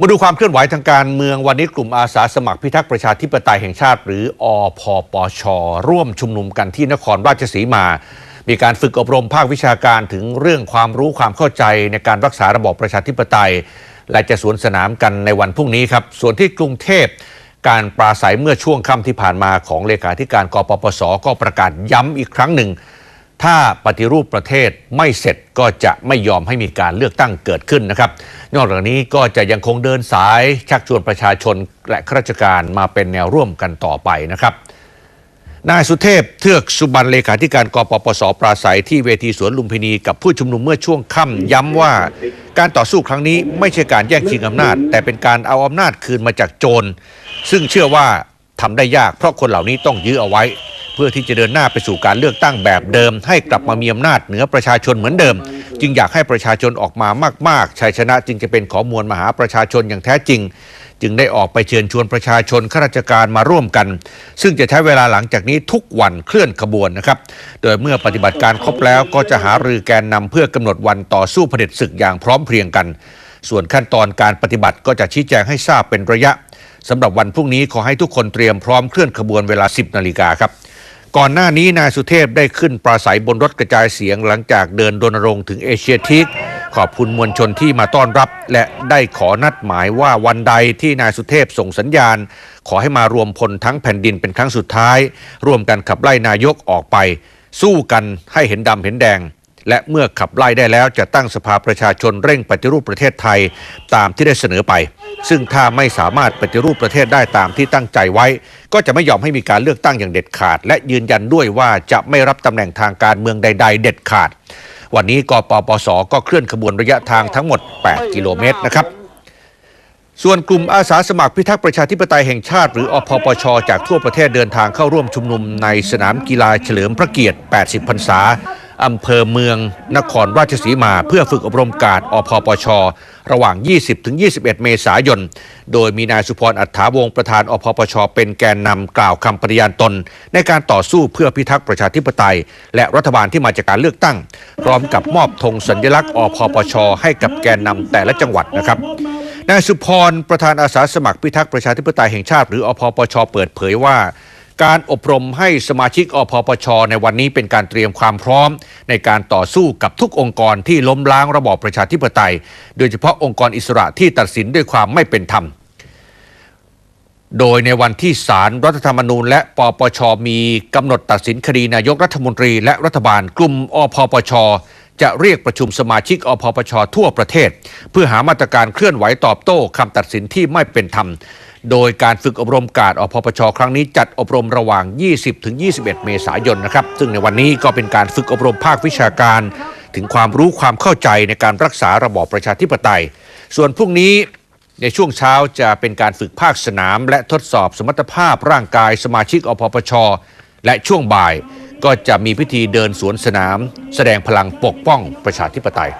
มาดูความเคลื่อนไหวทางการเมืองวันนี้กลุ่มอาสาสมัครพิทักษ์ประชาธิปไตยแห่งชาติ หรืออพปช ร่วมชุมนุมกันที่นครราชสีมา มีการฝึกอบรมภาควิชาการถึงเรื่องความรู้ความเข้าใจในการรักษาระบอบประชาธิปไตย และจะสวนสนามกันในวันพรุ่งนี้ครับ ส่วนที่กรุงเทพการปราศัยเมื่อช่วงค่ำที่ผ่านมาของเลขาธิการกปปสก็ประกาศย้ำอีกครั้งหนึ่ง ถ้าปฏิรูปประเทศไม่เสร็จก็จะไม่ยอมให้มีการเลือกตั้งเกิดขึ้นนะครับ นอกจากนี้ก็จะยังคงเดินสายชักชวนประชาชนและข้าราชการมาเป็นแนวร่วมกันต่อไปนะครับนายสุเทพเทือกสุบรรณเลขาธิการกปปสปราศัยที่เวทีสวนลุมพินีกับผู้ชุมนุมเมื่อช่วงค่ำย้ำว่า การต่อสู้ครั้งนี้ไม่ใช่การแย่งชิงอำนาจ แต่เป็นการเอาอำนาจคืนมาจากโจร ซึ่งเชื่อว่าทำได้ยากเพราะคนเหล่านี้ต้องยื้อเอาไว้ เพื่อที่จะเดินหน้าไปสู่การเลือกตั้งแบบเดิม ให้กลับมามีอำนาจเหนือประชาชนเหมือนเดิม จึงอยากให้ประชาชนออกมามาก ๆ ชัยชนะจึงจะเป็นของมวลมหาประชาชนอย่างแท้จริง จึงได้ออกไปเชิญชวนประชาชนข้าราชการมาร่วมกัน ซึ่งจะใช้เวลาหลังจากนี้ทุกวันเคลื่อนขบวนนะครับ โดยเมื่อปฏิบัติการครบแล้วก็จะหารือแกนนำเพื่อกำหนดวันต่อสู้เผด็จศึกอย่างพร้อมเพรียงกัน ส่วนขั้นตอนการปฏิบัติก็จะชี้แจงให้ทราบเป็นระยะสำหรับวันพรุ่งนี้ขอให้ทุกคนเตรียมพร้อมเคลื่อนขบวนเวลา 10 นาฬิกาครับ ก่อนหน้านี้นายสุเทพได้ขึ้นปราศัยบนรถกระจายเสียงหลังจากเดินรณรงค์ถึงเอเชียทิกขอบคุณมวลชนที่มาต้อนรับ และได้ขอนัดหมายว่าวันใดที่นายสุเทพส่งสัญญาณ ขอให้มารวมพลทั้งแผ่นดินเป็นครั้งสุดท้าย ร่วมกันขับไล่นายกออกไป สู้กันให้เห็นดำเห็นแดง และเมื่อขับไล่ได้แล้วจะตั้งสภาประชาชนเร่งปฏิรูปประเทศไทยตามที่ได้เสนอไป ซึ่งถ้าไม่สามารถปฏิรูปประเทศได้ตามที่ตั้งใจไว้ ก็จะไม่ยอมให้มีการเลือกตั้งอย่างเด็ดขาด และยืนยันด้วยว่าจะไม่รับตำแหน่งทางการเมืองใด ๆ เด็ดขาด วันนี้กปปสก็เคลื่อนขบวนระยะทางทั้งหมด 8 กิโลเมตรนะครับส่วนกลุ่มอาสาสมัครพิทักษ์ประชาธิปไตยแห่งชาติ หรืออพปช จากทั่วประเทศเดินทางเข้าร่วมชุมนุมในสนามกีฬาเฉลิมพระเกียรติ 80 พรรษา อำเภอเมือง นครราชสีมา เพื่อฝึกอบรมการอพปช ระหว่าง 20-21 เมษายน โดยมีนายสุพรอัฏฐาวงศ์ประธานอพปช เป็นแกนนำกล่าวคำปฏิญาณตน ในการต่อสู้เพื่อพิทักษ์ประชาธิปไตย และรัฐบาลที่มาจากการเลือกตั้ง พร้อมกับมอบธงสัญลักษณ์อพปช ให้กับแกนนำแต่ละจังหวัดนะครับนายสุพรประธานอาสาสมัครพิทักษ์ประชาธิปไตยแห่งชาติหรืออพปช เปิดเผยว่า การอบรมให้สมาชิกอพปช ในวันนี้เป็นการเตรียมความพร้อม ในการต่อสู้กับทุกองค์กรที่ล้มล้างระบอบประชาธิปไตย โดยเฉพาะองค์กรอิสระที่ตัดสินด้วยความไม่เป็นธรรม โดยในวันที่ศารรัฐธรรมนูญ และปปช มีกำหนดตัดสินคดีนายกรัฐมนตรี และรัฐบาลกลุ่มอพปชจะเรียกประชุมสมาชิกอพปชทั่วประเทศ เพื่อหามาตรการเคลื่อนไหวตอบโต้คำตัดสินที่ไม่เป็นธรรม โดยการฝึกอบรมการอพปชครั้งนี้จัดอบรมระหว่าง 20-21 เมษายนนะครับ ซึ่งในวันนี้ก็เป็นการฝึกอบรมภาควิชาการ ถึงความรู้ความเข้าใจในการรักษาระบอบประชาธิปไตย ส่วนพรุ่งนี้ในช่วงเช้าจะเป็นการฝึกภาคสนาม และทดสอบสมรรถภาพร่างกายสมาชิกอพปช และช่วงบ่ายก็จะมีพิธีเดินสวนสนาม แสดงพลังปกป้องประชาธิปไตย